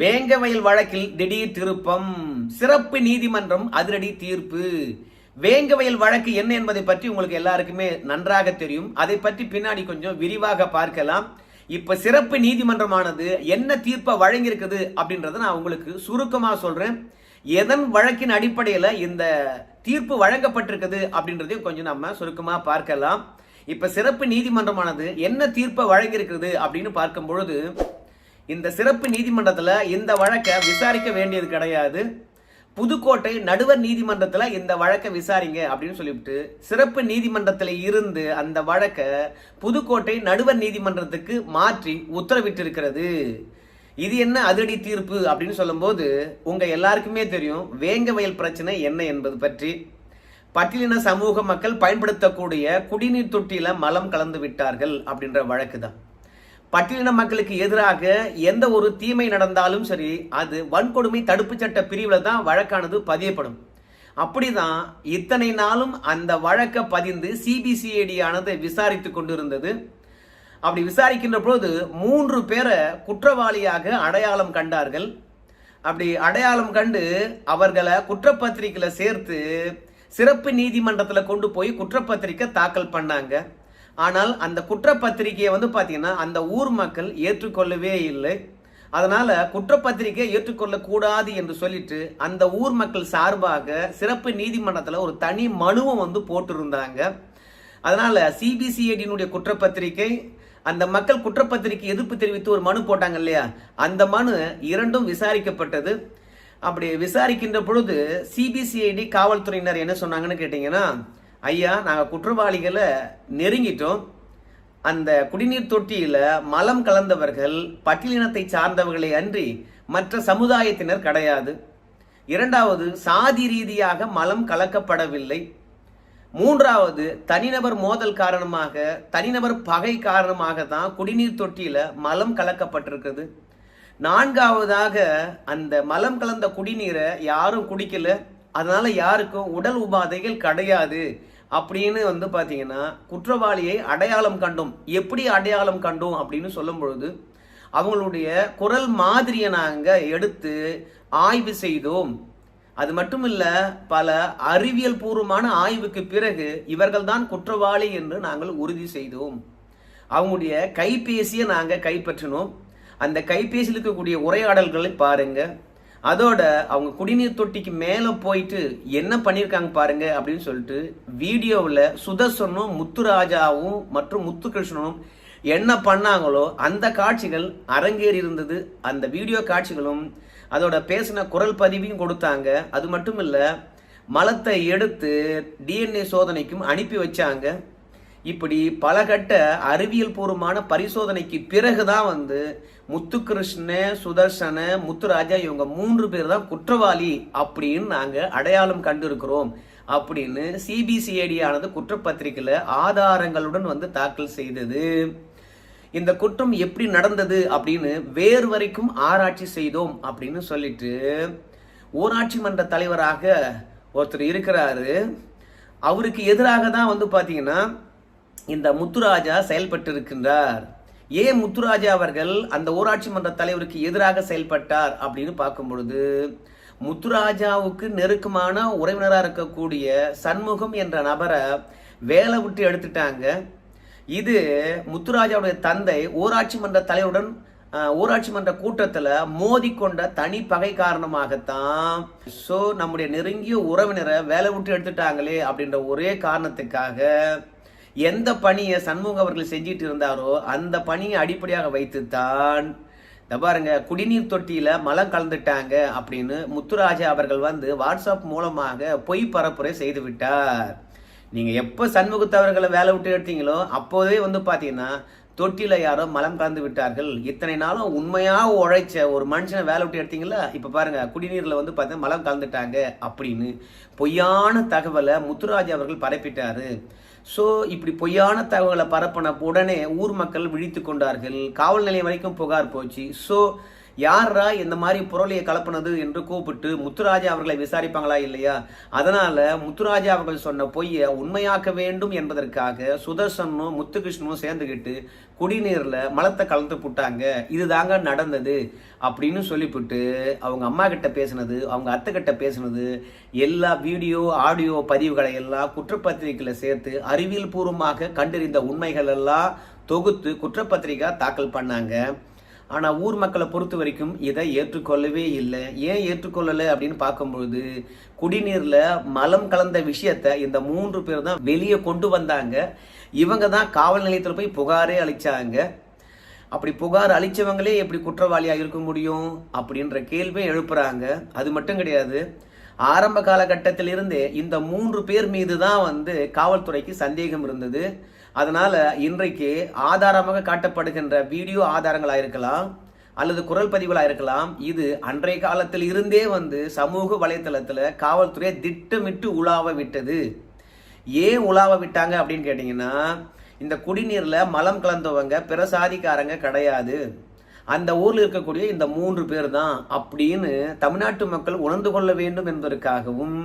வேங்கவயல் வழக்கில் திடீர் திருப்பம். சிறப்பு நீதிமன்றம் அதிரடி தீர்ப்பு. வேங்கவயல் வழக்கு என்ன என்பதை பற்றி உங்களுக்கு எல்லாருக்குமே நன்றாக தெரியும். அதை பற்றி பின்னாடி கொஞ்சம் விரிவாக பார்க்கலாம். இப்ப சிறப்பு நீதிமன்றமானது என்ன தீர்ப்பை வழங்கியிருக்குது அப்படின்றத நான் உங்களுக்கு சுருக்கமா சொல்றேன். எதன் வழக்கின் அடிப்படையில இந்த தீர்ப்பு வழங்கப்பட்டிருக்குது அப்படின்றதையும் கொஞ்சம் நம்ம சுருக்கமா பார்க்கலாம். இப்ப சிறப்பு நீதிமன்றமானது என்ன தீர்ப்பை வழங்கியிருக்கிறது அப்படின்னு பார்க்கும் பொழுது இந்த சிறப்பு நீதிமன்றத்தில் இந்த வழக்கை விசாரிக்க வேண்டியது கிடையாது. புதுக்கோட்டை நடுவர் நீதிமன்றத்தில் இந்த வழக்கை விசாரிங்க அப்படின்னு சொல்லிவிட்டு சிறப்பு நீதிமன்றத்தில் இருந்து அந்த வழக்கை புதுக்கோட்டை நடுவர் நீதிமன்றத்துக்கு மாற்றி உத்தரவிட்டிருக்கிறது. இது என்ன அதிரடி தீர்ப்பு அப்படின்னு சொல்லும்போது உங்கள் எல்லாருக்குமே தெரியும் வேங்கவயல் பிரச்சனை என்ன என்பது பற்றி. பட்டியலின சமூக மக்கள் பயன்படுத்தக்கூடிய குடிநீர் தொட்டியில மலம் கலந்து விட்டார்கள் அப்படின்ற வழக்கு தான். பட்டியலின மக்களுக்கு எதிராக எந்த ஒரு தீமை நடந்தாலும் சரி அது வன்கொடுமை தடுப்பு சட்ட பிரிவில் தான் வழக்கானது பதியப்படும். அப்படிதான் இத்தனை நாளும் அந்த வழக்கை பதிந்து சிபிசிஐடி ஆனது விசாரித்து கொண்டிருந்தது. அப்படி விசாரிக்கின்ற பொழுது மூன்று பேரை குற்றவாளியாக அடையாளம் கண்டார்கள். அப்படி அடையாளம் கண்டு அவர்களை குற்றப்பத்திரிகையில் சேர்த்து சிறப்பு நீதிமன்றத்தில் கொண்டு போய் குற்றப்பத்திரிக்கை தாக்கல் பண்ணாங்க. ஆனால் அந்த குற்றப்பத்திரிகையை வந்து பார்த்தீங்கன்னா அந்த ஊர் மக்கள் ஏற்றுக்கொள்ளவே இல்லை. அதனால் குற்றப்பத்திரிகை ஏற்றுக்கொள்ளக்கூடாது என்று சொல்லிட்டு அந்த ஊர் மக்கள் சார்பாக சிறப்பு நீதிமன்றத்தில் ஒரு தனி மனுவும் வந்து போட்டிருந்தாங்க. அதனால் சிபிசிஐடியினுடைய குற்றப்பத்திரிகை அந்த மக்கள் குற்றப்பத்திரிகை எதிர்ப்பு தெரிவித்து ஒரு மனு போட்டாங்க இல்லையா? அந்த மனு இரண்டும் விசாரிக்கப்பட்டது. அப்படி விசாரிக்கின்ற பொழுது சிபிசிஐடி காவல்துறையினர் என்ன சொன்னாங்கன்னு கேட்டிங்கன்னா ஐயா நாங்கள் குற்றவாளிகளை நெருங்கிட்டோம். அந்த குடிநீர் தொட்டியில் மலம் கலந்தவர்கள் பட்டியலினத்தை சார்ந்தவர்களை அன்றி மற்ற சமுதாயத்தினர் கிடையாது. இரண்டாவது சாதி ரீதியாக மலம் கலக்கப்படவில்லை. மூன்றாவது தனிநபர் மோதல் காரணமாக தனிநபர் பகை காரணமாக தான் குடிநீர் தொட்டியில் மலம் கலக்கப்பட்டிருக்குது. நான்காவதாக அந்த மலம் கலந்த குடிநீரை யாரும் குடிக்கல. அதனால யாருக்கும் உடல் உபாதைகள் கிடையாது. அப்படின்னு வந்து பார்த்தீங்கன்னா குற்றவாளியை அடையாளம் கண்டோம். எப்படி அடையாளம் கண்டோம் அப்படின்னு சொல்லும் பொழுது அவங்களுடைய குரல் மாதிரியை நாங்கள் எடுத்து ஆய்வு செய்தோம். அது மட்டும் இல்லை பல அறிவியல் பூர்வமான ஆய்வுக்கு பிறகு இவர்கள்தான் குற்றவாளி என்று நாங்கள் உறுதி செய்தோம். அவங்களுடைய கைபேசியை நாங்கள் கைப்பற்றினோம். அந்த கைபேசியில் இருக்கக்கூடிய உரையாடல்களை பாருங்க. அதோட அவங்க குடிநீர் தொட்டிக்கு மேலே போயிட்டு என்ன பண்ணியிருக்காங்க பாருங்க அப்படின்னு சொல்லிட்டு வீடியோவில் சுதர்சனும் முத்துராஜாவும் மற்றும் முத்துகிருஷ்ணனும் என்ன பண்ணாங்களோ அந்த காட்சிகள் அரங்கேறி இருந்தது. அந்த வீடியோ காட்சிகளும் அதோட பேசின குரல் பதிவையும் கொடுத்தாங்க. அது மட்டும் இல்லை மலத்தை எடுத்து டிஎன்ஏ சோதனைக்கும் அனுப்பி வச்சாங்க. இப்படி பல கட்ட அறிவியல் பூர்வமான பரிசோதனைக்கு பிறகுதான் வந்து முத்துகிருஷ்ண சுதர்சன முத்துராஜா இவங்க மூன்று பேர் தான் குற்றவாளி அப்படின்னு நாங்கள் அடையாளம் கண்டிருக்கிறோம் அப்படின்னு சிபிசிஐடியானது குற்றப்பத்திரிகையில் ஆதாரங்களுடன் வந்து தாக்கல் செய்தது. இந்த குற்றம் எப்படி நடந்தது அப்படின்னு வேறு வரைக்கும் ஆராய்ச்சி செய்தோம் அப்படின்னு சொல்லிட்டு ஊராட்சி மன்ற தலைவராக ஒருத்தர் இருக்கிறாரு. அவருக்கு எதிராக தான் வந்து பார்த்தீங்கன்னா இந்த முத்துராஜா செயல்பட்டு இருக்கின்றார் ஏன் முத்துராஜா அவர்கள் அந்த ஊராட்சி மன்ற தலைவருக்கு எதிராக செயல்பட்டார் அப்படின்னு பார்க்கும் பொழுது முத்துராஜாவுக்கு நெருக்கமான உறவினராக இருக்கக்கூடிய சண்முகம் என்ற நபரை வேலை விட்டு எடுத்துட்டாங்க. இது முத்துராஜாவுடைய தந்தை ஊராட்சி மன்ற தலைவருடன் ஊராட்சி மன்ற கூட்டத்துல மோதிக்கொண்ட தனி பகை காரணமாகத்தான் ஸோ நம்முடைய நெருங்கிய உறவினரை வேலை விட்டு எடுத்துட்டாங்களே அப்படின்ற ஒரே காரணத்துக்காக எந்த பணியை சண்முகம் அவர்கள் செஞ்சிட்டு இருந்தாரோ அந்த பணியை அடிப்படையாக வைத்துத்தான். இந்த பாருங்க குடிநீர் தொட்டியில மலம் கலந்துட்டாங்க அப்படின்னு முத்துராஜா அவர்கள் வந்து வாட்ஸ்அப் மூலமாக பொய் பரப்புரை செய்து விட்டார். நீங்க எப்ப சண்முகத்தவர்களை வேலை விட்டு எடுத்தீங்களோ அப்போதே வந்து பாத்தீங்கன்னா தொட்டியில் யாரோ மலம் கலந்து விட்டார்கள். இத்தனை நாளும் உண்மையாக உழைச்ச ஒரு மனுஷனை வேலை விட்டு எடுத்தீங்களா? இப்ப பாருங்க குடிநீர்ல வந்து பார்த்தா மலம் கலந்துட்டாங்க அப்படின்னு பொய்யான தகவலை முத்துராஜ் அவர்கள் பரப்பிட்டாரு. ஸோ இப்படி பொய்யான தகவலை பரப்பின உடனே ஊர் மக்கள் விழித்து கொண்டார்கள். காவல் நிலையம் வரைக்கும் புகார் போச்சு. ஸோ யாரா இந்த மாதிரி புரளியை கலப்பினது என்று கூப்பிட்டு முத்துராஜா அவர்களை விசாரிப்பாங்களா இல்லையா? அதனால முத்துராஜா அவர்கள் சொன்ன பொய்யை உண்மையாக்க வேண்டும் என்பதற்காக சுதர்சனும் முத்துகிருஷ்ணனும் சேர்ந்துக்கிட்டு குடிநீர்ல மலத்தை கலந்து புட்டாங்க. இதுதாங்க நடந்தது அப்படின்னு சொல்லிவிட்டு அவங்க அம்மா கிட்ட பேசினது அவங்க அத்தை கிட்ட பேசினது எல்லா வீடியோ ஆடியோ பதிவுகளை எல்லாம் குற்றப்பத்திரிகையில சேர்த்து அறிவியல் பூர்வமாக கண்டறிந்த உண்மைகள் எல்லாம் தொகுத்து குற்றப்பத்திரிகை தாக்கல் பண்ணாங்க. ஆனால் ஊர் மக்களை பொறுத்த வரைக்கும் இதை ஏற்றுக்கொள்ளவே இல்லை. ஏன் ஏற்றுக்கொள்ளலை அப்படின்னு பார்க்கும்பொழுது குடிநீரில் மலம் கலந்த விஷயத்த இந்த மூன்று பேர் தான் வெளியே கொண்டு வந்தாங்க. இவங்க தான் காவல் நிலையத்தில் போய் புகாரே அழிச்சாங்க அப்படி புகார் அழிச்சவங்களே எப்படி குற்றவாளியாக இருக்க முடியும் அப்படின்ற கேள்வியை எழுப்புறாங்க. அது மட்டும் கிடையாது. ஆரம்ப காலகட்டத்திலிருந்தே இந்த மூன்று பேர் மீது தான் வந்து காவல்துறைக்கு சந்தேகம் இருந்தது. அதனால் இன்றைக்கு ஆதாரமாக காட்டப்படுகின்ற வீடியோ ஆதாரங்களாக இருக்கலாம் அல்லது குரல் பதிவுகளாக இருக்கலாம் இது அன்றைய காலத்தில் இருந்தே வந்து சமூக வலைத்தளத்தில் காவல்துறையை திட்டமிட்டு உலாவ விட்டது. ஏன் உலாவ விட்டாங்க அப்படின்னு கேட்டிங்கன்னா இந்த குடிநீரில் மலம் கலந்தவங்க பிற சாதிக்காரங்க கிடையாது. அந்த ஊரில் இருக்கக்கூடிய இந்த மூன்று பேர் தான் அப்படின்னு தமிழ்நாட்டு மக்கள் உணர்ந்து கொள்ள வேண்டும் என்பதற்காகவும்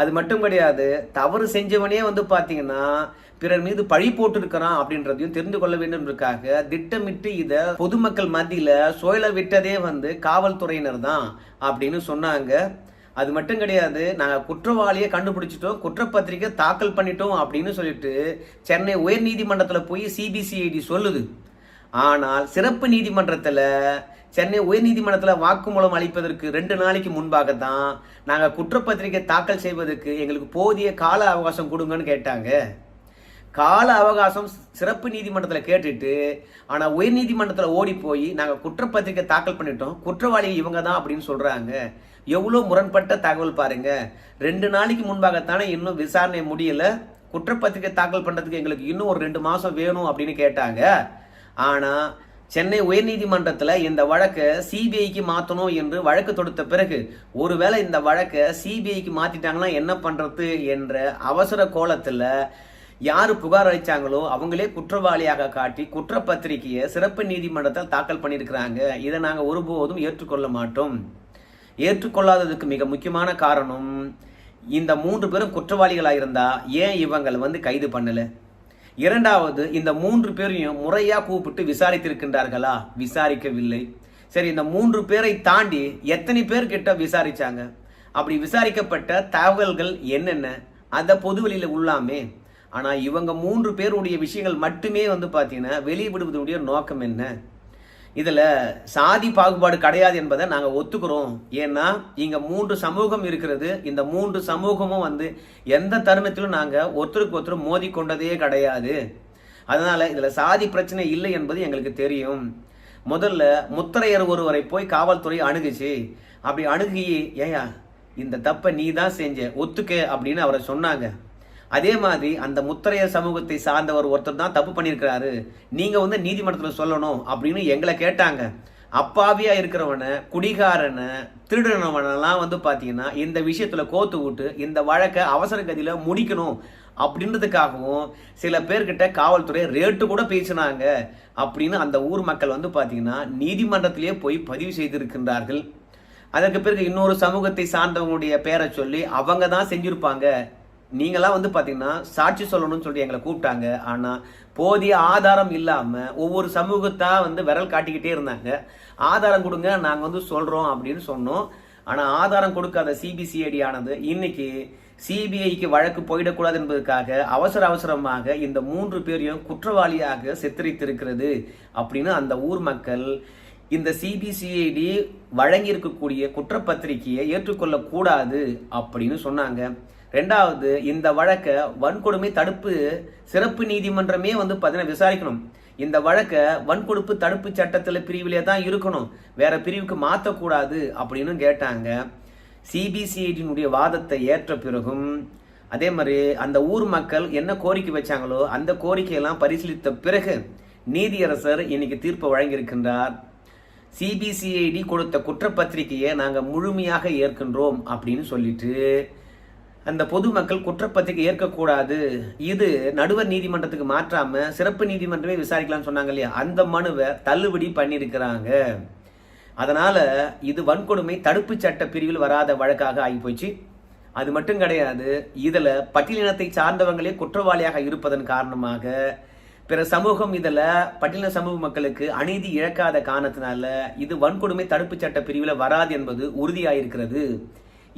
அது மட்டும் கிடையாது தவறு செஞ்சவனே வந்து பார்த்தீங்கன்னா பிறர் மீது பழி போட்டிருக்கிறான் அப்படின்றதையும் தெரிந்து கொள்ள வேண்டும் திட்டமிட்டு இதை பொதுமக்கள் மத்தியில் சுழல விட்டதே வந்து காவல்துறையினர் தான் அப்படின்னு சொன்னாங்க. அது மட்டும் கிடையாது நாங்கள் குற்றவாளியை கண்டுபிடிச்சிட்டோம் குற்றப்பத்திரிக்கை தாக்கல் பண்ணிட்டோம் அப்படின்னு சொல்லிட்டு சென்னை உயர்நீதிமன்றத்தில் போய் சிபிசிஐடி சொல்லுது. ஆனால் சிறப்பு நீதிமன்றத்தில் சென்னை உயர்நீதிமன்றத்தில் வாக்குமூலம் அளிப்பதற்கு ரெண்டு நாளைக்கு முன்பாக தான் நாங்கள் குற்றப்பத்திரிக்கை தாக்கல் செய்வதற்கு எங்களுக்கு போதிய கால அவகாசம் கொடுங்கன்னு கேட்டாங்க. கால அவகாசம் சிறப்பு நீதிமன்றத்தில் கேட்டுட்டு ஆனால் உயர் நீதிமன்றத்தில் ஓடி போய் நாங்கள் குற்றப்பத்திரிக்கை தாக்கல் பண்ணிட்டோம். குற்றவாளி இவங்க தான் அப்படின்னு சொல்கிறாங்க எவ்வளோ முரண்பட்ட தகவல் பாருங்க. ரெண்டு நாளைக்கு முன்பாகத்தானே இன்னும் விசாரணை முடியல. குற்றப்பத்திரிக்கை தாக்கல் பண்ணுறதுக்கு எங்களுக்கு இன்னும் ஒரு ரெண்டு மாதம் வேணும் அப்படின்னு கேட்டாங்க. ஆனால் சென்னை உயர்நீதிமன்றத்தில் இந்த வழக்கை சிபிஐக்கு மாற்றணும் என்று வழக்கு தொடுத்த பிறகு ஒருவேளை இந்த வழக்கை சிபிஐக்கு மாற்றிட்டாங்கன்னா என்ன பண்ணுறது என்ற அவசர கோலத்தில் யார் புகார் அளித்தாங்களோ அவங்களே குற்றவாளியாக காட்டி குற்றப்பத்திரிகையை சிறப்பு நீதிமன்றத்தில் தாக்கல் பண்ணியிருக்கிறாங்க. இதை நாங்கள் ஒருபோதும் ஏற்றுக்கொள்ள மாட்டோம். ஏற்றுக்கொள்ளாததுக்கு மிக முக்கியமான காரணம் இந்த மூன்று பேரும் குற்றவாளிகளாக இருந்தால் ஏன் இவங்களை வந்து கைது பண்ணல? இரண்டாவது இந்த மூன்று பேரையும் முறையாக கூப்பிட்டு விசாரித்திருக்கின்றார்களா? விசாரிக்கவில்லை. சரி இந்த மூன்று பேரை தாண்டி எத்தனை பேர் கிட்ட விசாரிச்சாங்க? அப்படி விசாரிக்கப்பட்ட தகவல்கள் என்னென்ன? அதை பொதுவெளியில் உள்ளாமே. ஆனால் இவங்க மூன்று பேருடைய விஷயங்கள் மட்டுமே வந்து பாத்தீங்கன்னா வெளியிடுவதனுடைய நோக்கம் என்ன? இதில் சாதி பாகுபாடு கிடையாது என்பதை நாங்கள் ஒத்துக்கிறோம். ஏன்னா இங்கே மூன்று சமூகம் இருக்கிறது. இந்த மூன்று சமூகமும் வந்து எந்த தருணத்திலும் நாங்கள் ஒருத்தருக்கு ஒருத்தர் மோதி கொண்டதே கிடையாது. அதனால் இதில் சாதி பிரச்சனை இல்லை என்பது எங்களுக்கு தெரியும். முதல்ல முத்திரையர் ஒருவரை போய் காவல்துறை அணுகுச்சு. அப்படி அணுகி ஏயா இந்த தப்பை நீ தான் செஞ்ச ஒத்துக்க அப்படின்னு அவரை சொன்னாங்க. அதே மாதிரி அந்த முத்திரைய சமூகத்தை சார்ந்தவர் ஒருத்தர் தான் தப்பு பண்ணியிருக்கிறாரு. நீங்கள் வந்து நீதிமன்றத்தில் சொல்லணும் அப்படின்னு எங்களை கேட்டாங்க. அப்பாவியாக இருக்கிறவனை குடிகாரனை திருடனவனெல்லாம் வந்து பார்த்தீங்கன்னா இந்த விஷயத்தில் கோத்து விட்டு இந்த வழக்கை அவசர கதியில் முடிக்கணும் அப்படின்றதுக்காகவும் சில பேர்கிட்ட காவல்துறை ரேட்டு கூட பேசினாங்க அப்படின்னு அந்த ஊர் மக்கள் வந்து பார்த்தீங்கன்னா நீதிமன்றத்திலேயே போய் பதிவு செய்திருக்கின்றார்கள். அதற்கு பிறகு இன்னொரு சமூகத்தை சார்ந்தவங்களுடைய பேரை சொல்லி அவங்க தான் செஞ்சுருப்பாங்க. நீங்களாம் வந்து பார்த்தீங்கன்னா சாட்சி சொல்லணும்னு சொல்லி எங்களை கூப்பிட்டாங்க. ஆனால் போதிய ஆதாரம் இல்லாமல் ஒவ்வொரு சமூகத்தாக வந்து விரல் காட்டிக்கிட்டே இருந்தாங்க. ஆதாரம் கொடுங்க நாங்கள் வந்து சொல்கிறோம் அப்படின்னு சொன்னோம். ஆனால் ஆதாரம் கொடுக்காத சிபிசிஐடி ஆனது இன்னைக்கு சிபிஐக்கு வழக்கு போயிடக்கூடாது என்பதற்காக அவசர அவசரமாக இந்த மூன்று பேரையும் குற்றவாளியாக சித்தரித்திருக்கிறது அப்படின்னு அந்த ஊர் மக்கள் இந்த சிபிசிஐடி வழங்கி இருக்கக்கூடிய குற்றப்பத்திரிகையை ஏற்றுக்கொள்ளக்கூடாது அப்படின்னு சொன்னாங்க. ரெண்டாவது இந்த வழக்கை வன்கொடுமை தடுப்பு சிறப்பு நீதிமன்றமே வந்து பார்த்தீங்கன்னா விசாரிக்கணும். இந்த வழக்கை வன்கொடுப்பு தடுப்பு சட்டத்தில் பிரிவிலே தான் இருக்கணும். வேற பிரிவுக்கு மாற்றக்கூடாது அப்படின்னு கேட்டாங்க. சிபிசிஐடியினுடைய வாதத்தை ஏற்ற பிறகும் அதே மாதிரி அந்த ஊர் மக்கள் என்ன கோரிக்கை வச்சாங்களோ அந்த கோரிக்கையெல்லாம் பரிசீலித்த பிறகு நீதியரசர் இன்னைக்கு தீர்ப்பு வழங்கியிருக்கின்றார். சிபிசிஐடி கொடுத்த குற்றப்பத்திரிகையை நாங்கள் முழுமையாக ஏற்கின்றோம் அப்படின்னு சொல்லிட்டு அந்த பொதுமக்கள் குற்றப்பத்திரிகை ஏற்கக்கூடாது. இது நடுவர் நீதிமன்றத்துக்கு மாற்றாம சிறப்பு நீதிமன்றமே விசாரிக்கலாம்னு சொன்னாங்க இல்லையா? அந்த மனுவை தள்ளுபடி பண்ணியிருக்கிறாங்க. அதனால இது வன்கொடுமை தடுப்பு சட்ட பிரிவில் வராத வழக்காக ஆகிப்போச்சு. அது மட்டும் கிடையாது இதில் பட்டியலினத்தை சார்ந்தவங்களே குற்றவாளியாக இருப்பதன் காரணமாக பிற சமூகம் இதில் பட்டியலின சமூக மக்களுக்கு அநீதி இழக்காத காரணத்தினால இது வன்கொடுமை தடுப்பு சட்ட பிரிவில் வராது என்பது உறுதியாயிருக்கிறது.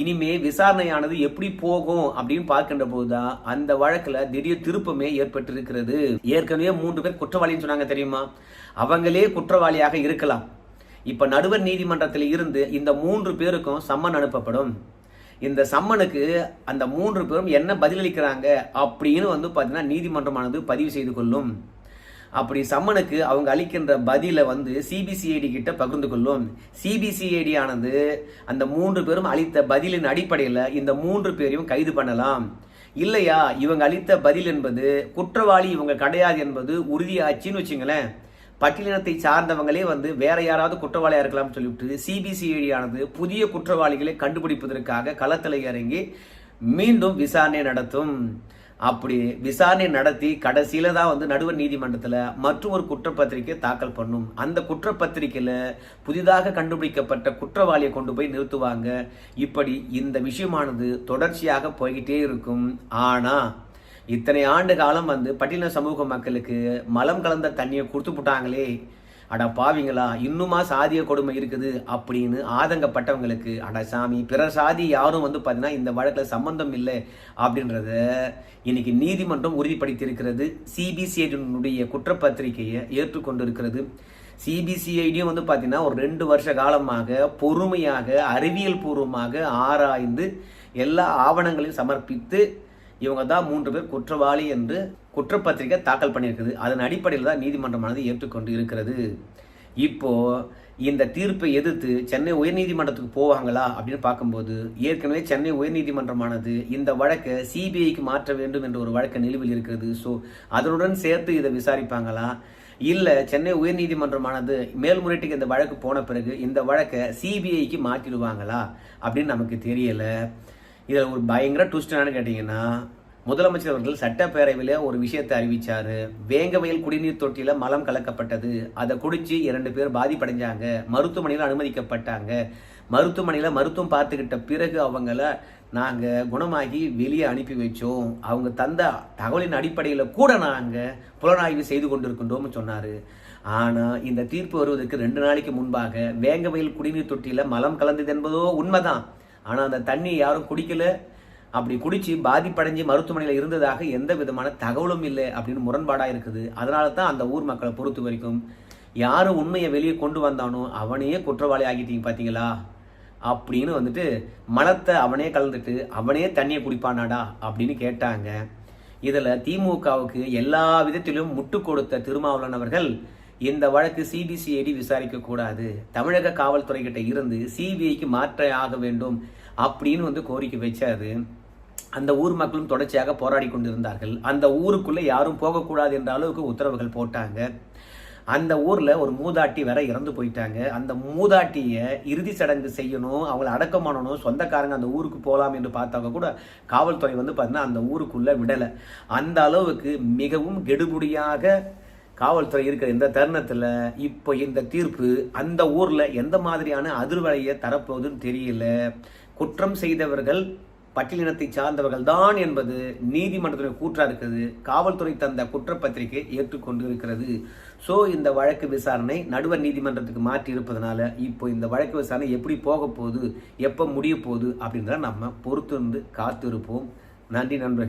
இனிமே விசாரணையானது எப்படி போகும் அப்படின்னு பார்க்கின்ற போதுதான் அந்த வழக்குல திடீர் திருப்பமே ஏற்பட்டிருக்கிறது. ஏற்கனவே மூன்று பேர் குற்றவாளின்னு சொன்னாங்க தெரியுமா? அவங்களே குற்றவாளியாக இருக்கலாம். இப்ப நடுவர் நீதிமன்றத்தில் இருந்து இந்த மூன்று பேருக்கும் சம்மன் அனுப்பப்படும். இந்த சம்மனுக்கு அந்த மூன்று பேரும் என்ன பதிலளிக்கிறாங்க அப்படின்னு வந்து பார்த்தீங்கன்னா நீதிமன்றமானது பதிவு செய்து கொள்ளும். அப்படி சம்மனுக்கு அவங்க அளிக்கின்ற பதிலை வந்து சிபிசிஐடி கிட்ட பகிர்ந்து கொள்ளும். சிபிசிஐடி ஆனது அந்த மூன்று பேரும் அளித்த பதிலின் அடிப்படையில் இந்த மூன்று பேரையும் கைது பண்ணலாம். இல்லையா? இவங்க அளித்த பதில் என்பது குற்றவாளி இவங்க கிடையாது என்பது உறுதியாச்சுன்னு வச்சுங்களேன். பட்டியலினத்தை சார்ந்தவங்களே வந்து வேற யாராவது குற்றவாளியா இருக்கலாம்னு சொல்லிவிட்டு சிபிசிஐடி ஆனது புதிய குற்றவாளிகளை கண்டுபிடிப்பதற்காக களத்தில் இறங்கி மீண்டும் விசாரணை நடத்தும். அப்படி விசாரணை நடத்தி கடைசியில தான் வந்து நடுவர் நீதிமன்றத்தில் மற்றும் ஒரு குற்றப்பத்திரிக்கை தாக்கல் பண்ணும். அந்த குற்றப்பத்திரிக்கையில் புதிதாக கண்டுபிடிக்கப்பட்ட குற்றவாளியை கொண்டு போய் நிறுத்துவாங்க. இப்படி இந்த விஷயமானது தொடர்ச்சியாக போய்கிட்டே இருக்கும். ஆனா இத்தனை ஆண்டு காலம் வந்து பட்டின சமூக மக்களுக்கு மலம் கலந்த தண்ணியை கொடுத்து போட்டாங்களே. அட பாவிங்களா இன்னுமா சாதிய கொடுமை இருக்குது அப்படின்னு ஆதங்கப்பட்டவங்களுக்கு அட சாமி பிற சாதி யாரும் வந்து பார்த்தீங்கன்னா இந்த வழக்கில் சம்பந்தம் இல்லை அப்படின்றத இன்னைக்கு நீதிமன்றம் உறுதிப்படுத்தியிருக்கிறது. சிபிசிஐடியினுடைய குற்றப்பத்திரிகையை ஏற்றுக்கொண்டிருக்கிறது. சிபிசிஐடியும் வந்து பார்த்தீங்கன்னா ஒரு ரெண்டு வருஷ காலமாக பொறுமையாக அறிவியல் பூர்வமாக ஆராய்ந்து எல்லா ஆவணங்களையும் சமர்ப்பித்து இவங்க தான் மூன்று பேர் குற்றவாளி என்று குற்றப்பத்திரிகை தாக்கல் பண்ணியிருக்குது. அதன் அடிப்படையில் தான் நீதிமன்றமானது ஏற்றுக்கொண்டு இருக்கிறது. இப்போது இந்த தீர்ப்பை எதிர்த்து சென்னை உயர்நீதிமன்றத்துக்கு போவாங்களா அப்படின்னு பார்க்கும்போது ஏற்கனவே சென்னை உயர்நீதிமன்றமானது இந்த வழக்கை சிபிஐக்கு மாற்ற வேண்டும் என்ற ஒரு வழக்கு நிலுவில் இருக்கிறது. ஸோ அதனுடன் சேர்த்து இதை விசாரிப்பாங்களா? இல்லை சென்னை உயர்நீதிமன்றமானது மேல்முறையீட்டுக்கு இந்த வழக்கு போன பிறகு இந்த வழக்கை சிபிஐக்கு மாற்றிடுவாங்களா அப்படின்னு நமக்கு தெரியலை. இதில் ஒரு பயங்கர ட்விஸ்ட் என்னன்னு கேட்டிங்கன்னா முதலமைச்சர் அவர்கள் சட்டப்பேரவையில் ஒரு விஷயத்தை அறிவிச்சார். வேங்கவயல் குடிநீர் தொட்டியில் மலம் கலக்கப்பட்டது. அதை குடிச்சு இரண்டு பேர் பாதிப்படைஞ்சாங்க. மருத்துவமனையில் அனுமதிக்கப்பட்டாங்க. மருத்துவமனையில் மருத்துவம் பார்த்துக்கிட்ட பிறகு அவங்கள நாங்கள் குணமாகி வெளியே அனுப்பி வச்சோம். அவங்க தந்த தகவலின் அடிப்படையில் கூட நாங்கள் புலனாய்வு செய்து கொண்டிருக்கின்றோம்னு சொன்னார். ஆனால் இந்த தீர்ப்பு வருவதற்கு ரெண்டு நாளைக்கு முன்பாக வேங்கவயல் குடிநீர் தொட்டியில் மலம் கலந்தது என்பதோ உண்மைதான். ஆனால் அந்த தண்ணி யாரும் குடிக்கலை. அப்படி குடிச்சு பாதிப்படைஞ்சு மருத்துவமனையில் இருந்ததாக எந்த விதமான தகவலும் இல்லை அப்படின்னு முரண்பாடாக இருக்குது. அதனால தான் அந்த ஊர் மக்களை பொறுத்த வரைக்கும் யார் உண்மையை வெளியே கொண்டு வந்தானோ அவனையே குற்றவாளி ஆகிட்டீங்க பார்த்தீங்களா அப்படின்னு வந்துட்டு மலத்தை அவனே கலந்துட்டு அவனே தண்ணியை குடிப்பானாடா அப்படின்னு கேட்டாங்க. இதில் திமுகவுக்கு எல்லா விதத்திலும் முட்டு கொடுத்த திருமாவளவன் அவர்கள் இந்த வழக்கு சிபிசிஐடி விசாரிக்க கூடாது. தமிழக காவல்துறை கிட்ட இருந்து சிபிஐக்கு மாற்ற ஆக வேண்டும் அப்படின்னு வந்து கோரிக்கை வச்சாரு. அந்த ஊர் மக்களும் தொடர்ச்சியாக போராடி கொண்டிருந்தார்கள். அந்த ஊருக்குள்ளே யாரும் போகக்கூடாது என்ற அளவுக்கு உத்தரவுகள் போட்டாங்க. அந்த ஊரில் ஒரு மூதாட்டி வேற இறந்து போயிட்டாங்க. அந்த மூதாட்டியை இறுதி சடங்கு செய்யணும் அவங்கள அடக்கம் பண்ணணும் சொந்தக்காரங்க அந்த ஊருக்கு போகலாம் என்று பார்த்தாங்க கூட காவல்துறை வந்து பார்த்தீங்கன்னா அந்த ஊருக்குள்ளே விடலை. அந்த அளவுக்கு மிகவும் கெடுபடியாக காவல்துறை இருக்கிற இந்த தருணத்தில் இப்போ இந்த தீர்ப்பு அந்த ஊரில் எந்த மாதிரியான அதிர்வலையை தரப்போகுதுன்னு தெரியல. குற்றம் செய்தவர்கள் பட்டியலினத்தை சார்ந்தவர்கள் தான் என்பது நீதிமன்றத்துடைய கூற்றாக இருக்கிறது காவல்துறை தந்த குற்றப்பத்திரிகை ஏற்றுக்கொண்டு இருக்கிறது ஸோ இந்த வழக்கு விசாரணை நடுவர் நீதிமன்றத்துக்கு மாற்றி இருப்பதனால இப்போ இந்த வழக்கு விசாரணை எப்படி போக போகுது எப்போ முடிய போகுது அப்படின்றத நம்ம பொறுத்திருந்து காத்திருப்போம். நன்றி நண்பர்கள்.